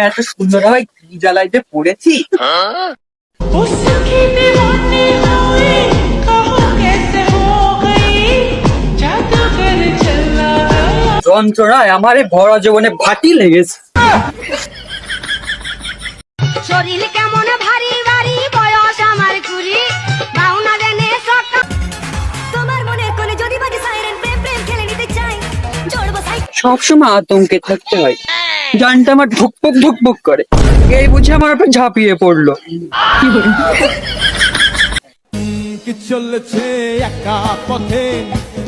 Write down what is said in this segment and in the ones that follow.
এত সুন্দর কি যন্ত্রণায় আমার এই ভরা জীবনে ভাটি লেগেছে। সবসময় আতঙ্কে থাকতে হয়। জানটা আমার ধুকপুক ধুকপুক করে। এই বুঝে আমার উপর ঝাঁপিয়ে পড়ল। কি চলেছে একা পথে?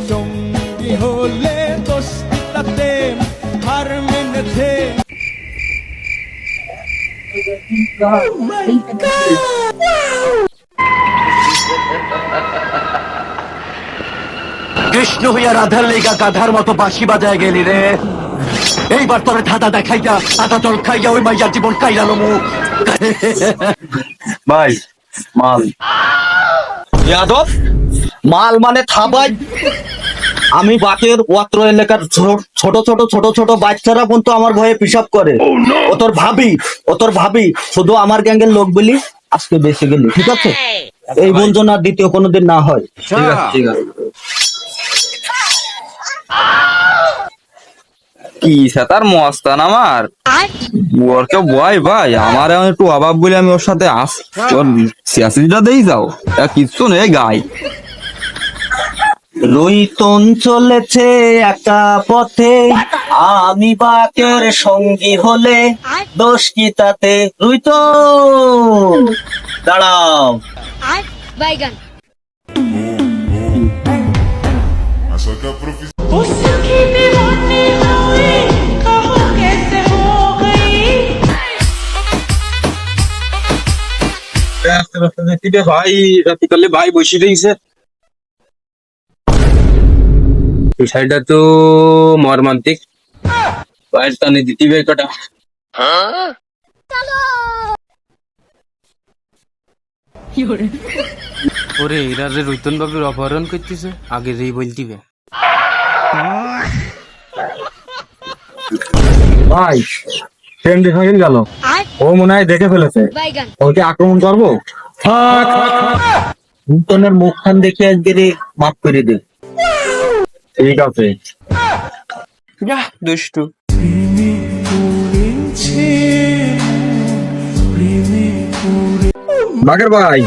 সঙ্গী হলে দোষটাতে হার মেনেছে কৃষ্ণ হইয়া রাধার লেগা গাধার মতো বাঁশি বাজায় গেলি রে। এইবার তোরে ধাঁধা দেখাইয়া আধা জল খাইয়া ওই মাইয়ার জীবন কাইরালো মুখ ভাই মাল। যাদব মাল মানে থাবাই আমি বাকের ওয়াত্র এলাকার ছোট ছোট ছোট ছোট বাচ্চারা কিন্তু আমার ভয়ে পিসাব করে। ও তোর ভাবি ও তোর ভাবি শুধু আমার গ্যাংয়ের লোক বলি আজকে বেঁচে গেলি ঠিক আছে? এই আর দ্বিতীয় কোনোদিন না হয়। ঠিক আছে। কি সাতার মস্তান আমার ওরকে বয় ভাই আমার এখন একটু অভাব বলে আমি ওর সাথে আস ওর সিয়াসিটা দেই যাও কিচ্ছু নেই গাই রইতন চলেছে একা পথে আমি বাকের সঙ্গী হলে দোষ কি তাতে রইতন দাঁড়াও বাইগান ভাই রাতি কালে ভাই বসে রয়েছে? বিষয়টা তো মর্মান্তিক। ভাইয়ের টানে দিতে কটা। ওরে এরা যে রৈতন বাবুর অপহরণ করতেছে আগে রেই বলতিবে ভাই ট্রেন দেখা গেল। ও মনে হয় দেখে ফেলেছে। ওকে আক্রমণ করব? নূতনের মুখখান দেখে আজকে রে মাফ করে দে। ঠিক আছে। যা দুষ্টু। বাকের ভাই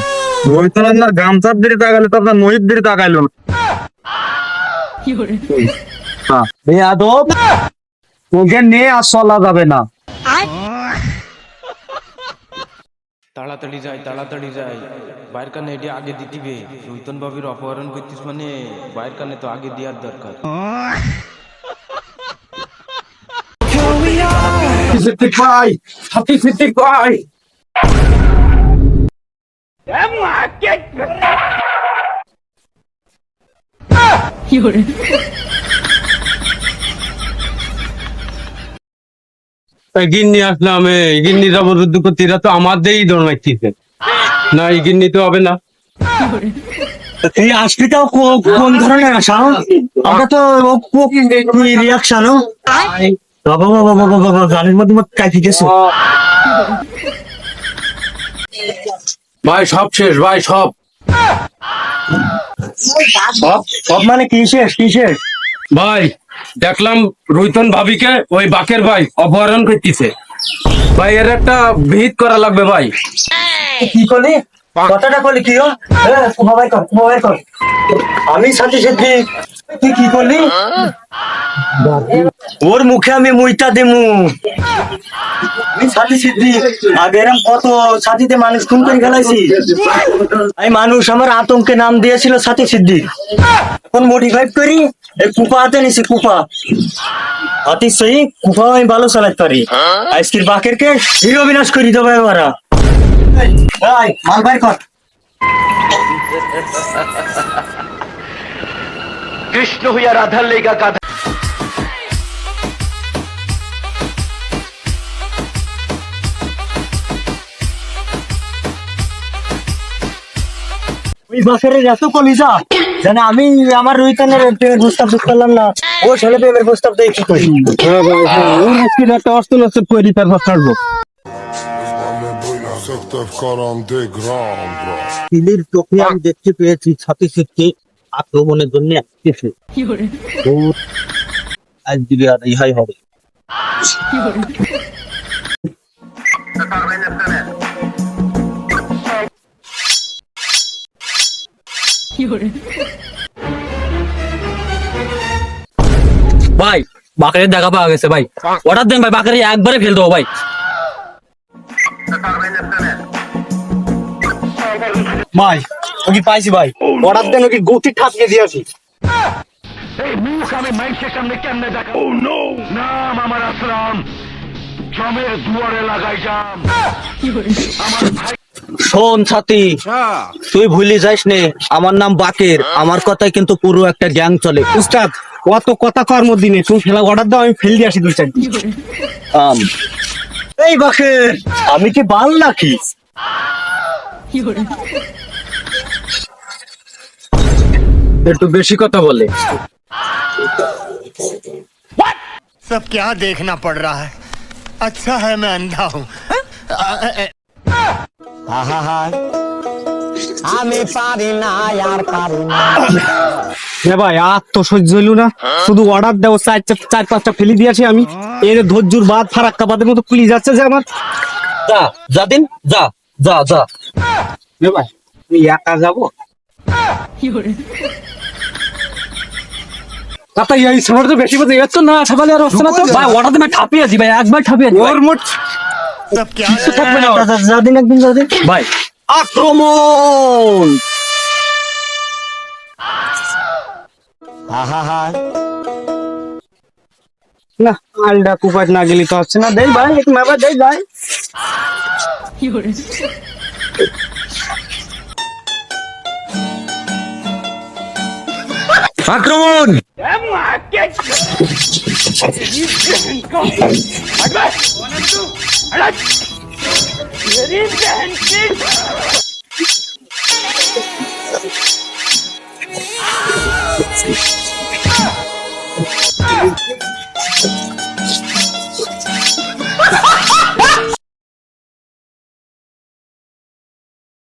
রোহিত আপনার গামছার দিকে তাকাইলো তো আপনার নহিত দিকে তাকাইলো না। বেয়াদব। তোকে নিয়ে আর চলা যাবে না। তাড়াতাড়ি যাই তাড়াতাড়ি যাই। বাইর কানে এটি আগে দিতিবে। রৈতন বাবুর অপহরণ করতিস মানে বাইর কানে তো আগে দেওয়ার দরকার। সিদ্দিক ভাই হাতি সিদ্দিক ভাই গিন্নি আসলাম এই গিন্নি জবরদস্ত করতে এরা তো আমাদেরই দৌড় মারতেছে না এই গিন্নি তো হবে না। এই আজকেটাও কোন ধরনের আশা? আমরা তো রিয়াকশন বাবা বাবা বাবা বাবা গানের মধ্যে কাটি গেছে ভাই সব শেষ ভাই সব সব। সব মানে কি শেষ কি শেষ? ভাই দেখলাম রৈতন ভাবিকে ওই বাকের ভাই অপহরণ করতেছে। ভাই, এর একটা ভিত করা লাগবে ভাই। কি করলি? কথাটা করলি কি আমি সাথে সাথে, তুই কি করলি? ওর মুখে আমি মুইটা দিমু। সাথী সিদ্ধি আগে এরম কত সাথীতে মানুষ খুন করে ফেলাইছি। এই মানুষ আমার আতঙ্কে নাম দিয়েছিল সাথী সিদ্ধি এখন মডিফাইড করি। এই কুপা হাতে নিছি কুপা হাতির সহি কুপা আমি ভালো চালাতে পারি। আজকের বাকের কে হিরো বিনাশ করি দেবো এবারা মাল বাই কর। কৃষ্ণ হইয়া রাধার লেগা গাধা ওই বাসের এত কলিজা। জানে আমি আমার রুইতানের প্রেমের প্রস্তাব দিতে পারলাম না। ও ছেলে প্রেমের প্রস্তাব দেয় কি করি? একটা অস্ত্র নষ্ট করে তার ছাড়বো Sector 42 grand, bro. তিলির চোখে আমি দেখতে পেয়েছি ছাতি ছিটকে আক্রমণের জন্য আসতেছে আজ দিবে আর ইহাই হবে। ভাই বাকারের দেখা পাওয়া গেছে ভাই। অর্ডার দেন ভাই বাকারি একবারে ফেল দেবো ভাই। ভাই ও কি পাইছি ভাই? অর্ডার দেন ওকে গতি ঠাপকে দিয়েছি শোন ছাতি তুই ভুলি যাইস নে আমার নাম বাকের। আমার কথায় কিন্তু পুরো একটা গ্যাং চলে। উস্তাদ কত কথা কর মধ্যে নেই তুমি খেলা অর্ডার দাও আমি ফেল দিয়ে আসি দুই চার আম। এই বাকের আমি কি বাল নাকি একটু বেশি কথা বলে सब क्या देखना पड़ रहा है अच्छा है मैं अंधा हूँ রে ভাই আর তো সহ্য হইল না। শুধু অর্ডার দেবো চার চার পাঁচটা ফেলি দিয়েছি আমি। এর বাদ ফারাক্কা বাদের মতো খুলি যাচ্ছে যে আমার। যা যা দিন যা যা যা। রে ভাই একা যাব? আচ্ছা, তো বেশি বলতে না আর অর্ডার আছি ভাই একবার আছি মোট আছে ভাই। আক্রমণ! না আলডা কুপাট না গেলি তো হচ্ছে না। দেই ভাই একটু মাবা দেই ভাই। আক্রমণ! 在世间。